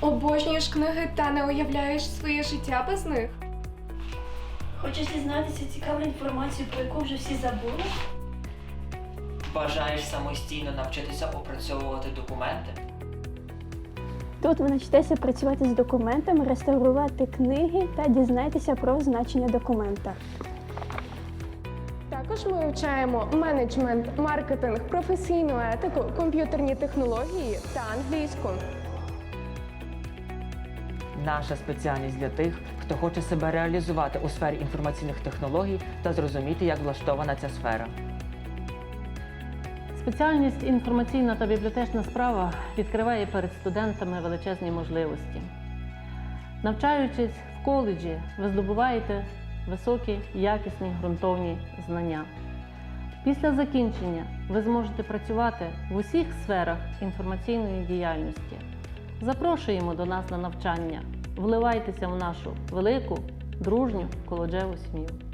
Обожнюєш книги та не уявляєш своє життя без них? Хочеш дізнатися цікаву інформацію, про яку вже всі забули? Бажаєш самостійно навчитися опрацьовувати документи? Тут ви навчитеся працювати з документами, реставрувати книги та дізнаєтеся про значення документа. Також ми вивчаємо менеджмент, маркетинг, професійну етику, комп'ютерні технології та англійську. Наша спеціальність для тих, хто хоче себе реалізувати у сфері інформаційних технологій та зрозуміти, як влаштована ця сфера. Спеціальність інформаційна та бібліотечна справа відкриває перед студентами величезні можливості. Навчаючись в коледжі, ви здобуваєте високі, якісні ґрунтовні знання. Після закінчення ви зможете працювати в усіх сферах інформаційної діяльності. Запрошуємо до нас на навчання. Вливайтеся в нашу велику, дружню колоджеву сім'ю.